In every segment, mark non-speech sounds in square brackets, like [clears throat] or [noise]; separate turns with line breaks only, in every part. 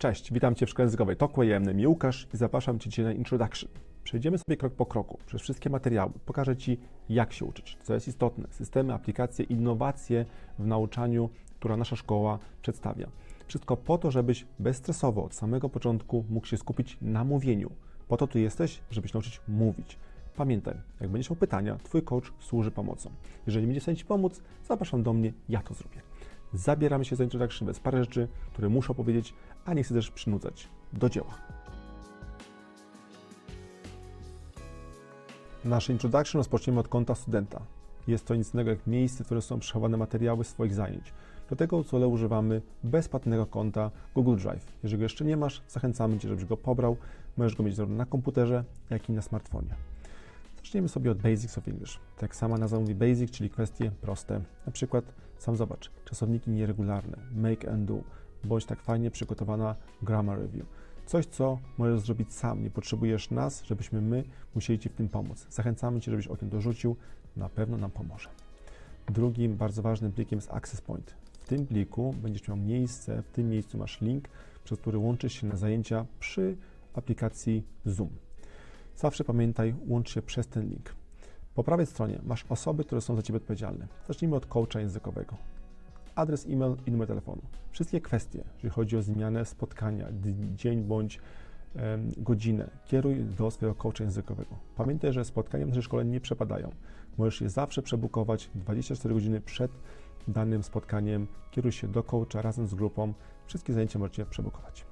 Cześć, witam Cię w szkole językowej Tokłe, ja jestem Łukasz i zapraszam Cię dzisiaj na Introduction. Przejdziemy sobie krok po kroku przez wszystkie materiały. Pokażę Ci, jak się uczyć, co jest istotne, systemy, aplikacje, innowacje w nauczaniu, która nasza szkoła przedstawia. Wszystko po to, żebyś bezstresowo od samego początku mógł się skupić na mówieniu. Po to tu jesteś, żebyś nauczyć mówić. Pamiętaj, jak będziesz miał pytania, Twój coach służy pomocą. Jeżeli będzie chciał Ci pomóc, zapraszam do mnie, ja to zrobię. Zabieramy się za introduction bez parę rzeczy, które muszę powiedzieć, a nie chcę też przynudzać. Do dzieła. Nasz introduction rozpoczniemy od konta studenta. Jest to nic innego jak miejsce, w którym są przechowane materiały swoich zajęć. Do tego celu używamy bezpłatnego konta Google Drive. Jeżeli go jeszcze nie masz, zachęcamy Cię, żebyś go pobrał. Możesz go mieć zarówno na komputerze, jak i na smartfonie. Zaczniemy sobie od Basics of English. Tak sama nazwa mówi Basic, czyli kwestie proste. Na przykład, sam zobacz, czasowniki nieregularne, make and do, bądź tak fajnie przygotowana grammar review. Coś, co możesz zrobić sam, nie potrzebujesz nas, żebyśmy my musieli Ci w tym pomóc. Zachęcamy Cię, żebyś o tym dorzucił, na pewno nam pomoże. Drugim bardzo ważnym plikiem jest Access Point. W tym pliku będziesz miał miejsce, w tym miejscu masz link, przez który łączysz się na zajęcia przy aplikacji Zoom. Zawsze pamiętaj, łącz się przez ten link. Po prawej stronie masz osoby, które są za Ciebie odpowiedzialne. Zacznijmy od coacha językowego. Adres e-mail i numer telefonu. Wszystkie kwestie, jeżeli chodzi o zmianę spotkania, dzień bądź em, godzinę, kieruj do swojego coacha językowego. Pamiętaj, że spotkania w naszej szkole nie przepadają. Możesz je zawsze przebukować 24 godziny przed danym spotkaniem. Kieruj się do coacha razem z grupą. Wszystkie zajęcia możecie przebukować.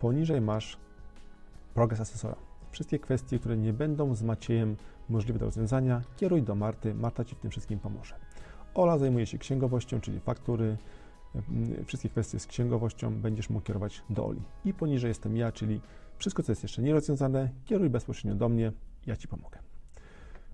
Poniżej masz progres asesora. Wszystkie kwestie, które nie będą z Maciejem możliwe do rozwiązania, kieruj do Marty. Marta Ci w tym wszystkim pomoże. Ola zajmuje się księgowością, czyli faktury, mm, wszystkie kwestie z księgowością będziesz mógł kierować do Oli. I poniżej jestem ja, czyli wszystko, co jest jeszcze nierozwiązane, kieruj bezpośrednio do mnie, ja Ci pomogę.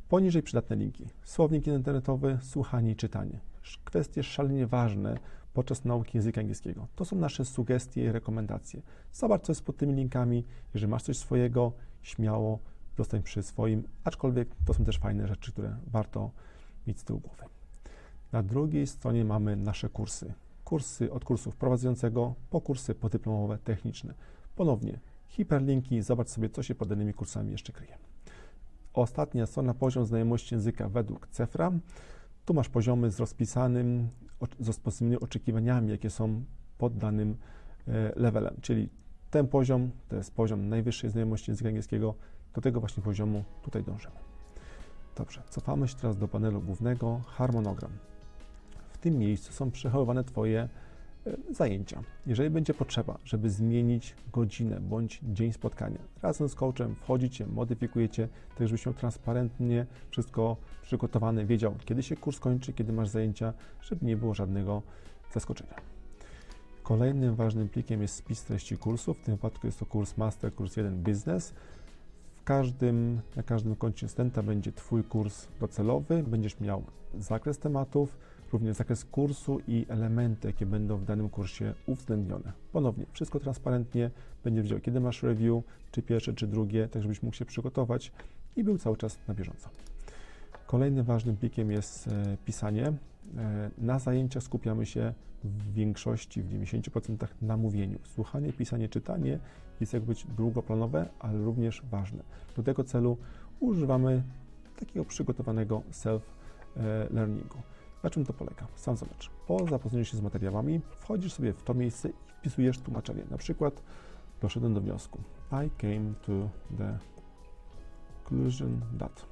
Poniżej przydatne linki. Słownik internetowy, słuchanie i czytanie. Kwestie szalenie ważne podczas nauki języka angielskiego. To są nasze sugestie i rekomendacje. Zobacz, co jest pod tymi linkami. Jeżeli masz coś swojego, śmiało zostań przy swoim, aczkolwiek to są też fajne rzeczy, które warto mieć z tyłu głowy. Na drugiej stronie mamy nasze kursy. Kursy od kursu wprowadzającego po kursy podyplomowe, techniczne. Ponownie hiperlinki, zobacz sobie, co się pod danymi kursami jeszcze kryje. Ostatnia strona, poziom znajomości języka według CEFRA. Tu masz poziomy z rozpisanym, z rozpisanymi oczekiwaniami, jakie są pod danym e, levelem, czyli ten poziom to jest poziom najwyższej znajomości języka angielskiego. Do tego właśnie poziomu tutaj dążymy. Dobrze, cofamy się teraz do panelu głównego, harmonogram. W tym miejscu są przechowywane Twoje zajęcia. Jeżeli będzie potrzeba, żeby zmienić godzinę bądź dzień spotkania, razem z coachem wchodzicie, modyfikujecie, tak żebyś miał transparentnie wszystko przygotowane, wiedział, kiedy się kurs kończy, kiedy masz zajęcia, żeby nie było żadnego zaskoczenia. Kolejnym ważnym plikiem jest spis treści kursu. W tym wypadku jest to kurs Master, kurs 1 Business. W każdym, na każdym koncie studenta będzie Twój kurs docelowy. Będziesz miał zakres tematów, również zakres kursu i elementy, jakie będą w danym kursie uwzględnione. Ponownie, wszystko transparentnie. Będziesz wiedział, kiedy masz review, czy pierwsze, czy drugie, tak żebyś mógł się przygotować i był cały czas na bieżąco. Kolejnym ważnym plikiem jest e, pisanie. E, na zajęciach skupiamy się w większości, w 90% na mówieniu. Słuchanie, pisanie, czytanie jest jak być długoplanowe, ale również ważne. Do tego celu używamy takiego przygotowanego self-learningu. Na czym to polega? Sam zobacz. Po zapoznaniu się z materiałami wchodzisz sobie w to miejsce i wpisujesz tłumaczenie. Na przykład doszedłem do wniosku. I came to the conclusion that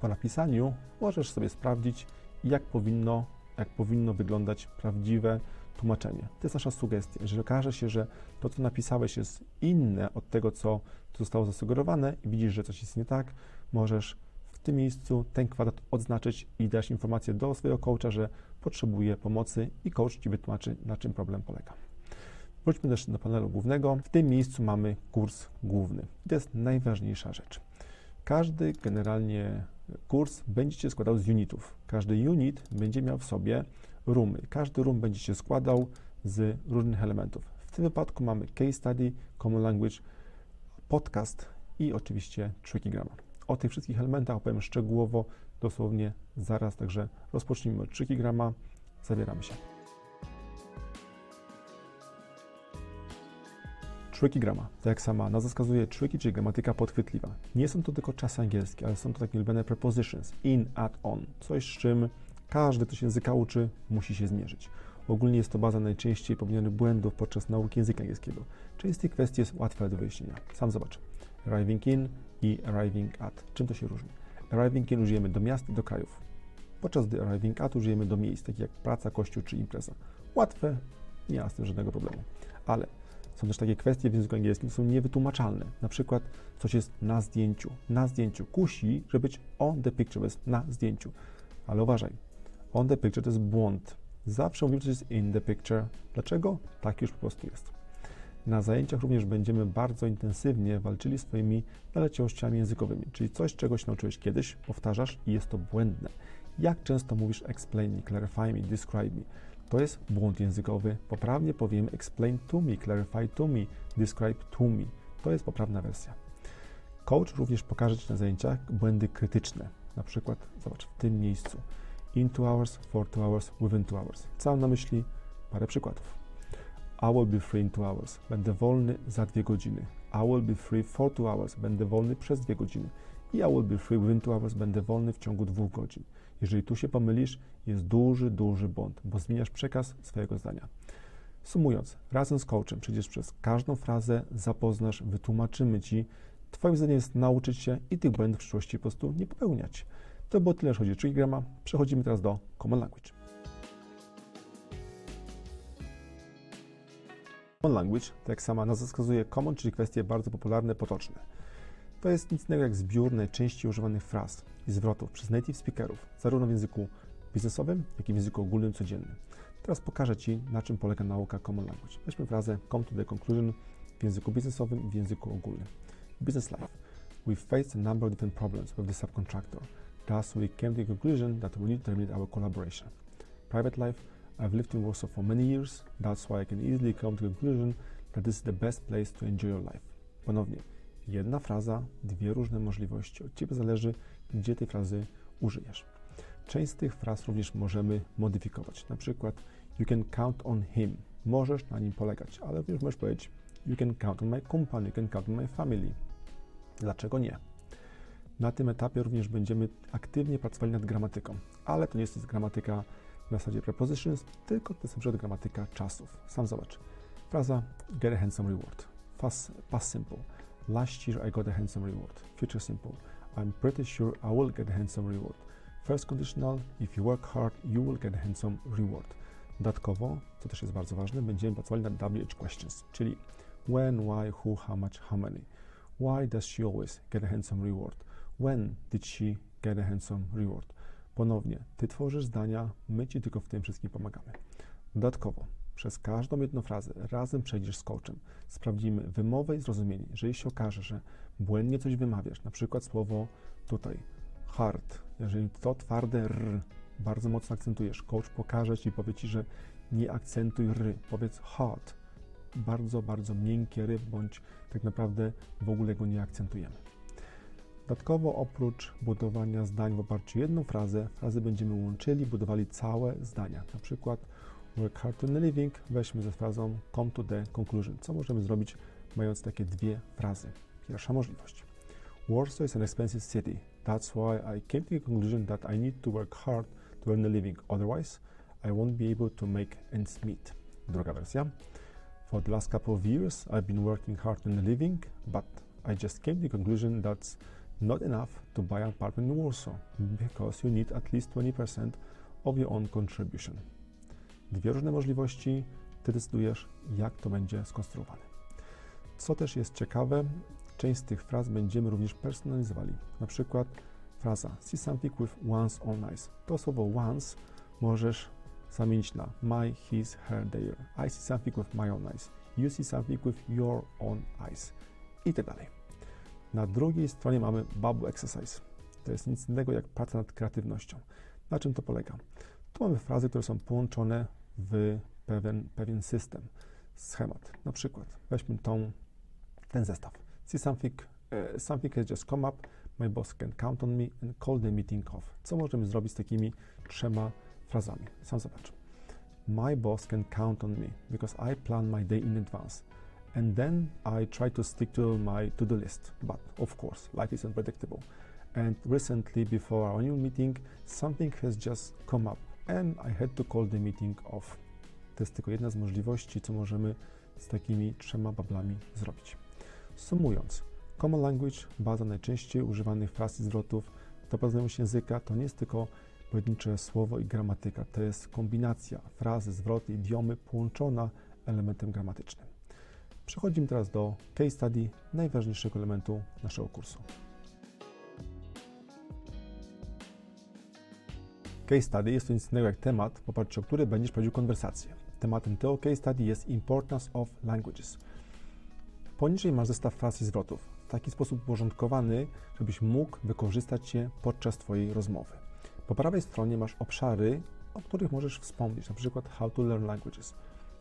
po napisaniu możesz sobie sprawdzić, jak powinno, jak powinno wyglądać prawdziwe tłumaczenie. To jest nasza sugestia. Jeżeli okaże się, że to, co napisałeś, jest inne od tego, co zostało zasugerowane i widzisz, że coś jest nie tak, możesz tym miejscu ten kwadrat odznaczyć i dać informację do swojego coacha, że potrzebuje pomocy i coach Ci wytłumaczy, na czym problem polega. Wróćmy też do panelu głównego. W tym miejscu mamy kurs główny. To jest najważniejsza rzecz. Każdy generalnie kurs będzie się składał z unitów. Każdy unit będzie miał w sobie roomy. Każdy room będzie się składał z różnych elementów. W tym wypadku mamy case study, common language, podcast i oczywiście tricky grammar. O tych wszystkich elementach opowiem szczegółowo, dosłownie zaraz, także rozpocznijmy od tricky grammar. Zabieramy się. Tricky grammar. Tak jak sama nazwa wskazuje, tricky, czyli gramatyka podchwytliwa. Nie są to tylko czasy angielskie, ale są to takie lubiane prepositions, in, at, on. Coś, z czym każdy, kto się języka uczy, musi się zmierzyć. Ogólnie jest to baza najczęściej popełnionych błędów podczas nauki języka angielskiego. Część z tych kwestii jest łatwa do wyjaśnienia. Sam zobacz. Arriving in i arriving at. Czym to się różni? Arriving in użyjemy do miast i do krajów, podczas gdy arriving at użyjemy do miejsc, takich jak praca, kościół czy impreza. Łatwe, nie ma z tym żadnego problemu. Ale są też takie kwestie w języku angielskim, które są niewytłumaczalne. Na przykład coś jest na zdjęciu. Na zdjęciu. Kusi, żeby być on the picture, bo jest na zdjęciu. Ale uważaj, on the picture to jest błąd. Zawsze mówimy, że jest in the picture. Dlaczego? Tak już po prostu jest. Na zajęciach również będziemy bardzo intensywnie walczyli z Twoimi naleciałościami językowymi, czyli coś, czego się nauczyłeś kiedyś, powtarzasz i jest to błędne. Jak często mówisz explain me, clarify me, describe me? To jest błąd językowy. Poprawnie powiemy explain to me, clarify to me, describe to me. To jest poprawna wersja. Coach również pokaże Ci na zajęciach błędy krytyczne. Na przykład, zobacz, w tym miejscu. In two hours, for two hours, within two hours. Co mam na myśli? Parę przykładów. I will be free in two hours. Będę wolny za dwie godziny. I will be free for two hours. Będę wolny przez dwie godziny. I I will be free within two hours. Będę wolny w ciągu dwóch godzin. Jeżeli tu się pomylisz, jest duży, duży błąd, bo zmieniasz przekaz swojego zdania. Sumując, razem z coachem przejdziesz przez każdą frazę, zapoznasz, wytłumaczymy Ci. Twoim zadaniem jest nauczyć się i tych błędów w przyszłości po prostu nie popełniać. To było tyle, jeśli chodzi o Trigrama. Przechodzimy teraz do Common Language. Common Language, tak jak sama nazwa wskazuje, common, czyli kwestie bardzo popularne, potoczne. To jest nic innego jak zbiór najczęściej używanych fraz i zwrotów przez native speakerów, zarówno w języku biznesowym, jak i w języku ogólnym, codziennym. Teraz pokażę Ci, na czym polega nauka Common Language. Weźmy frazę come to the conclusion w języku biznesowym i w języku ogólnym. Business life. We faced a number of different problems with the subcontractor. Thus, we came to the conclusion that we need to terminate our collaboration. Private life. I've lived in Warsaw for many years. That's why I can easily come to the conclusion that this is the best place to enjoy your life. Ponownie, jedna fraza, dwie różne możliwości. Od Ciebie zależy, gdzie tej frazy użyjesz. Część z tych fraz również możemy modyfikować. Na przykład, you can count on him. Możesz na nim polegać, ale również możesz powiedzieć, you can count on my company, you can count on my family. Dlaczego nie? Na tym etapie również będziemy aktywnie pracowali nad gramatyką, ale to nie jest gramatyka na zasadzie prepositions, tylko to jest przykład gramatyka czasów. Sam zobacz. Fraza get a handsome reward. Fast, past simple. Last year I got a handsome reward. Future simple. I'm pretty sure I will get a handsome reward. First conditional, if you work hard, you will get a handsome reward. Dodatkowo, co też jest bardzo ważne, będziemy pracowali nad WH questions, czyli when, why, who, how much, how many. Why does she always get a handsome reward? When did she get a handsome reward? Ponownie, ty tworzysz zdania, my ci tylko w tym wszystkim pomagamy. Dodatkowo, przez każdą jedną frazę razem przejdziesz z coachem. Sprawdzimy wymowę i zrozumienie. Jeżeli się okaże, że błędnie coś wymawiasz, na przykład słowo tutaj hard, jeżeli to twarde r bardzo mocno akcentujesz, coach pokaże ci i powie ci, że nie akcentuj ry, powiedz hard. Bardzo, bardzo miękkie ry, bądź tak naprawdę w ogóle go nie akcentujemy. Dodatkowo oprócz budowania zdań w oparciu o jedną frazę, frazy będziemy łączyli, budowali całe zdania. Na przykład work hard to a living, weźmy ze frazą come to the conclusion. Co możemy zrobić mając takie dwie frazy? Pierwsza możliwość. Warsaw is an expensive city. That's why I came to the conclusion that I need to work hard to earn a living. Otherwise, I won't be able to make ends meet. Druga wersja. For the last couple of years, I've been working hard to earn a living, but I just came to the conclusion that's not enough to buy an apartment in Warsaw because you need at least 20% of your own contribution. Dwie różne możliwości, ty decydujesz, jak to będzie skonstruowane. Co też jest ciekawe, część z tych fraz będziemy również personalizowali. Na przykład fraza see something with one's own eyes. To słowo once możesz zamienić na my, his, her, their. I see something with my own eyes. You see something with your own eyes. I tak dalej. Na drugiej stronie mamy bubble exercise. To jest nic innego jak praca nad kreatywnością. Na czym to polega? Tu mamy frazy, które są połączone w pewien, pewien system, schemat. Na przykład weźmy tą, ten zestaw. See something, uh, something has just come up, my boss can count on me and call the meeting off. Co możemy zrobić z takimi trzema frazami? Sam zobacz. My boss can count on me because I plan my day in advance And then I try to stick to my to-do list. But of course, life is unpredictable. And recently, before our annual meeting, something has just come up and I had to call the meeting off. To jest tylko jedna z możliwości, co możemy z takimi trzema bablami zrobić. Sumując, Common Language, baza najczęściej używanych fraz i zwrotów, dobra znajomość języka to nie jest tylko pojedyncze słowo i gramatyka, to jest kombinacja frazy, zwroty, idiomy połączona elementem gramatycznym. Przechodzimy teraz do case study, najważniejszego elementu naszego kursu. Case study jest to nic innego jak temat, w oparciu o który będziesz prowadził konwersację. Tematem tego case study jest Importance of Languages. Poniżej masz zestaw fraz i zwrotów, w taki sposób uporządkowany, żebyś mógł wykorzystać je podczas Twojej rozmowy. Po prawej stronie masz obszary, o których możesz wspomnieć, przykład how to learn languages,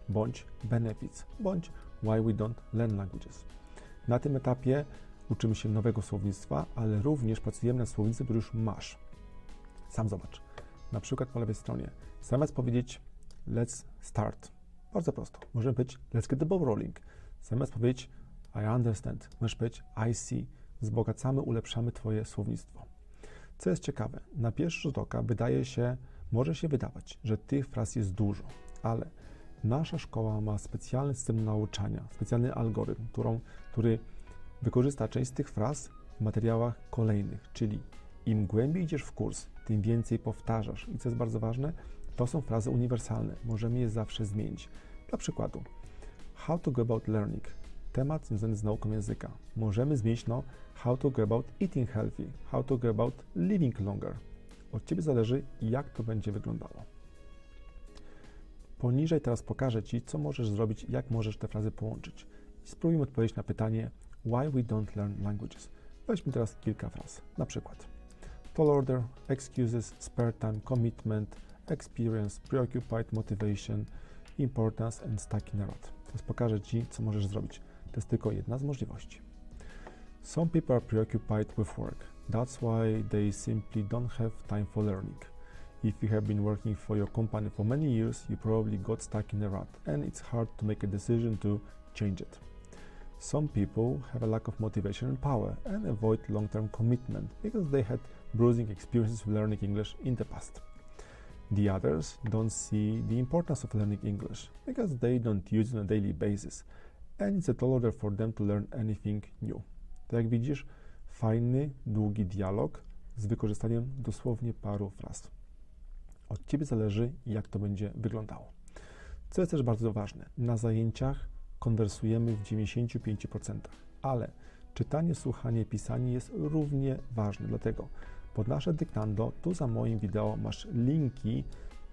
bądź benefits, bądź why we don't learn languages. Na tym etapie uczymy się nowego słownictwa, ale również pracujemy nad słownictwem, które już masz. Sam zobacz. Na przykład po lewej stronie. Zamiast powiedzieć let's start, bardzo prosto. Możemy powiedzieć let's get the ball rolling. Zamiast powiedzieć I understand, możesz powiedzieć I see. Wzbogacamy, ulepszamy Twoje słownictwo. Co jest ciekawe, na pierwszy rzut oka wydaje się, może się wydawać, że tych fraz jest dużo, ale nasza szkoła ma specjalny system nauczania, specjalny algorytm, którą, który wykorzysta część z tych fraz w materiałach kolejnych, czyli im głębiej idziesz w kurs, tym więcej powtarzasz. I co jest bardzo ważne, to są frazy uniwersalne. Możemy je zawsze zmienić. Dla przykładu, how to go about learning. Temat związany z nauką języka. Możemy zmienić no how to go about eating healthy, how to go about living longer. Od Ciebie zależy, jak to będzie wyglądało. Poniżej teraz pokażę Ci, co możesz zrobić, jak możesz te frazy połączyć. I spróbujmy odpowiedzieć na pytanie, why we don't learn languages. Weźmy teraz kilka fraz. Na przykład tall order, excuses, spare time, commitment, experience, preoccupied, motivation, importance and stuck in a rut. Teraz pokażę Ci, co możesz zrobić. To jest tylko jedna z możliwości. Some people are preoccupied with work. That's why they simply don't have time for learning. If you have been working for your company for many years, you probably got stuck in a rut and it's hard to make a decision to change it. Some people have a lack of motivation and power and avoid long term commitment because they had bruising experiences with learning English in the past. The others don't see the importance of learning English because they don't use it on a daily basis and it's a tall order for them to learn anything new. Tak widzisz, fajny, długi dialog z wykorzystaniem dosłownie paru fraz. Od Ciebie zależy, jak to będzie wyglądało. Co jest też bardzo ważne, na zajęciach konwersujemy w 95%, ale czytanie, słuchanie, pisanie jest równie ważne. Dlatego pod nasze dyktando, tu za moim wideo masz linki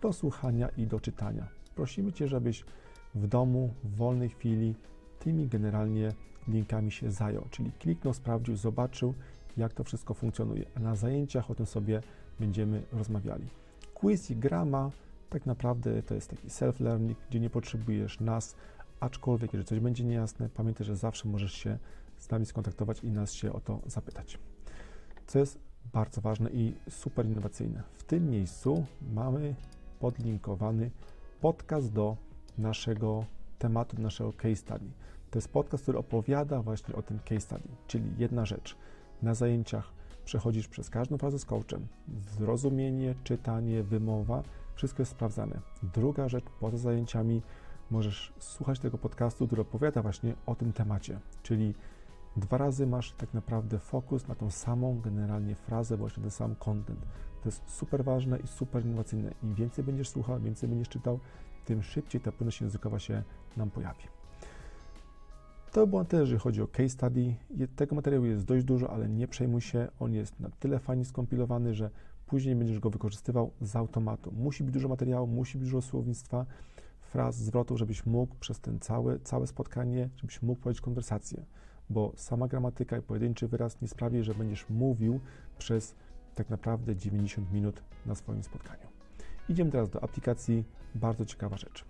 do słuchania i do czytania. Prosimy Cię, żebyś w domu, w wolnej chwili tymi generalnie linkami się zajął, czyli kliknął, sprawdził, zobaczył, jak to wszystko funkcjonuje. A na zajęciach o tym sobie będziemy rozmawiali. Quiz i grama tak naprawdę to jest taki self-learning, gdzie nie potrzebujesz nas, aczkolwiek jeżeli coś będzie niejasne, pamiętaj, że zawsze możesz się z nami skontaktować i nas się o to zapytać. Co jest bardzo ważne i super innowacyjne. W tym miejscu mamy podlinkowany podcast do naszego tematu, do naszego case study. To jest podcast, który opowiada właśnie o tym case study, czyli jedna rzecz. Na zajęciach przechodzisz przez każdą frazę z coachem. Zrozumienie, czytanie, wymowa, wszystko jest sprawdzane. Druga rzecz, poza zajęciami możesz słuchać tego podcastu, który opowiada właśnie o tym temacie, czyli dwa razy masz tak naprawdę fokus na tą samą generalnie frazę, właśnie ten sam content. To jest super ważne i super innowacyjne. Im więcej będziesz słuchał, więcej będziesz czytał, tym szybciej ta płynność językowa się nam pojawi. To było tyle, jeżeli chodzi o case study. Tego materiału jest dość dużo, ale nie przejmuj się. On jest na tyle fajnie skompilowany, że później będziesz go wykorzystywał z automatu. Musi być dużo materiału, musi być dużo słownictwa, fraz, zwrotów, żebyś mógł przez ten całe, całe spotkanie, żebyś mógł prowadzić konwersację, bo sama gramatyka i pojedynczy wyraz nie sprawi, że będziesz mówił przez tak naprawdę 90 minut na swoim spotkaniu. Idziemy teraz do aplikacji. Bardzo ciekawa rzecz.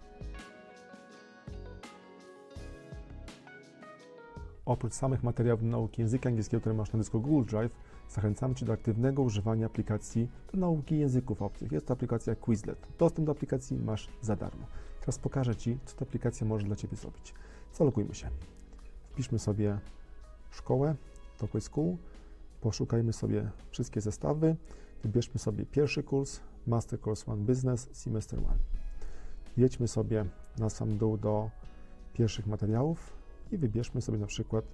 Oprócz samych materiałów nauki języka angielskiego, które masz na dysku Google Drive, zachęcamy Cię do aktywnego używania aplikacji do nauki języków obcych. Jest to aplikacja Quizlet. Dostęp do aplikacji masz za darmo. Teraz pokażę Ci, co ta aplikacja może dla Ciebie zrobić. Zalogujmy się. wpiszmy sobie szkołę, Tokyo School, poszukajmy sobie wszystkie zestawy, wybierzmy sobie pierwszy kurs, Master Course One Business, Semester One. Jedźmy sobie na sam dół do pierwszych materiałów i wybierzmy sobie na przykład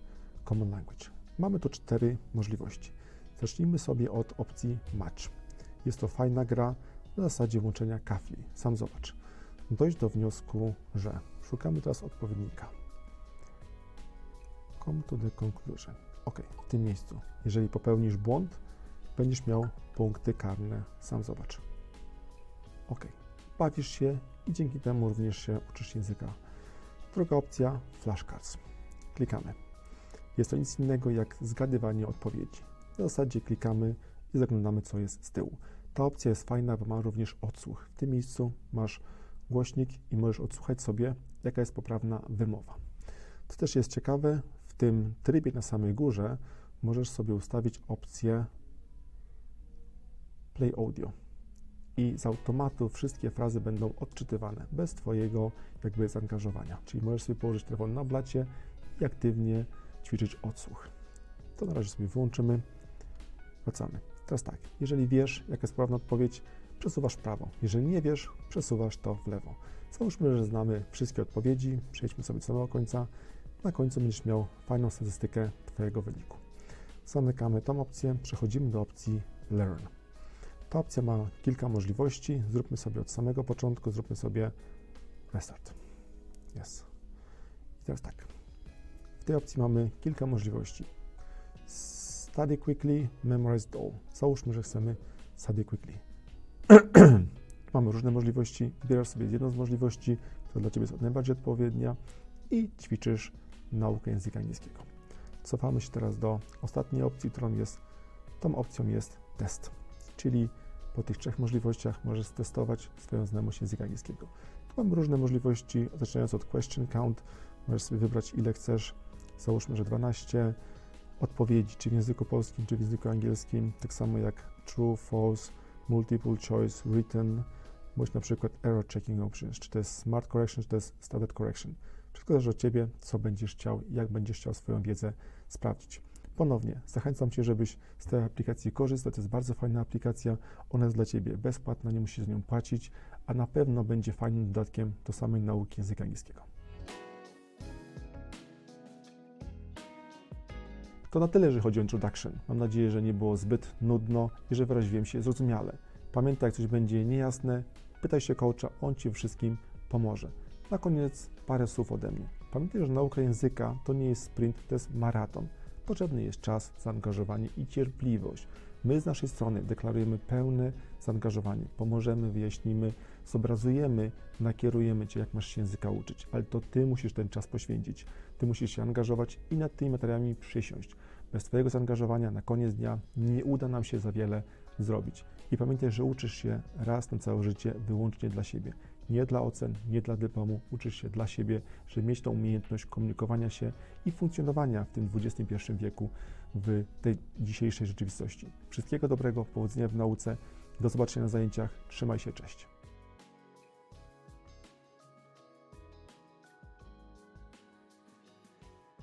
Common Language. Mamy tu cztery możliwości. Zacznijmy sobie od opcji Match. Jest to fajna gra na zasadzie włączenia kafli. Sam zobacz. Dojść do wniosku, że szukamy teraz odpowiednika. Come to the conclusion. Ok, w tym miejscu. Jeżeli popełnisz błąd, będziesz miał punkty karne. Sam zobacz. Ok, bawisz się i dzięki temu również się uczysz języka. Druga opcja flashcards. Klikamy. Jest to nic innego jak zgadywanie odpowiedzi. W zasadzie klikamy i zaglądamy, co jest z tyłu. Ta opcja jest fajna, bo ma również odsłuch. W tym miejscu masz głośnik i możesz odsłuchać sobie, jaka jest poprawna wymowa. To też jest ciekawe, w tym trybie na samej górze możesz sobie ustawić opcję Play Audio i z automatu wszystkie frazy będą odczytywane bez Twojego jakby zaangażowania. Czyli możesz sobie położyć telefon na blacie i aktywnie ćwiczyć odsłuch. To na razie sobie wyłączymy. Wracamy. Teraz tak, jeżeli wiesz, jaka jest poprawna odpowiedź, przesuwasz w prawo. Jeżeli nie wiesz, przesuwasz to w lewo. Załóżmy, że znamy wszystkie odpowiedzi, przejdźmy sobie do samego końca. Na końcu będziesz miał fajną statystykę Twojego wyniku. Zamykamy tą opcję, przechodzimy do opcji Learn. Ta opcja ma kilka możliwości. Zróbmy sobie od samego początku, zróbmy sobie Restart. Jest. I teraz tak. W tej opcji mamy kilka możliwości. Study quickly, memorize all. Załóżmy, że chcemy study quickly. [clears throat] mamy różne możliwości. Wybierasz sobie jedną z możliwości, która dla Ciebie jest najbardziej odpowiednia i ćwiczysz naukę języka angielskiego. Cofamy się teraz do ostatniej opcji, którą jest, tą opcją jest test, czyli po tych trzech możliwościach możesz testować swoją znajomość języka angielskiego. Tu mamy różne możliwości, zaczynając od question count, możesz sobie wybrać ile chcesz, załóżmy, że 12 odpowiedzi, czy w języku polskim, czy w języku angielskim, tak samo jak true, false, multiple choice, written, bądź na przykład error checking options, czy to jest smart correction, czy to jest standard correction. Wszystko zależy od Ciebie, co będziesz chciał i jak będziesz chciał swoją wiedzę sprawdzić. Ponownie, zachęcam Cię, żebyś z tej aplikacji korzystał. To jest bardzo fajna aplikacja. Ona jest dla Ciebie bezpłatna, nie musisz za nią płacić, a na pewno będzie fajnym dodatkiem do samej nauki języka angielskiego. To na tyle, jeżeli chodzi o introduction. Mam nadzieję, że nie było zbyt nudno i że wyraziłem się zrozumiale. Pamiętaj, jak coś będzie niejasne, pytaj się coacha, on Ci wszystkim pomoże. Na koniec parę słów ode mnie. Pamiętaj, że nauka języka to nie jest sprint, to jest maraton. Potrzebny jest czas, zaangażowanie i cierpliwość. My z naszej strony deklarujemy pełne zaangażowanie, pomożemy, wyjaśnimy, zobrazujemy, nakierujemy Cię, jak masz się języka uczyć, ale to Ty musisz ten czas poświęcić. Ty musisz się angażować i nad tymi materiałami przysiąść. Bez Twojego zaangażowania na koniec dnia nie uda nam się za wiele zrobić. I pamiętaj, że uczysz się raz na całe życie wyłącznie dla siebie. Nie dla ocen, nie dla dyplomu, uczysz się dla siebie, żeby mieć tą umiejętność komunikowania się i funkcjonowania w tym XXI wieku, w tej dzisiejszej rzeczywistości. Wszystkiego dobrego, powodzenia w nauce, do zobaczenia na zajęciach, trzymaj się, cześć.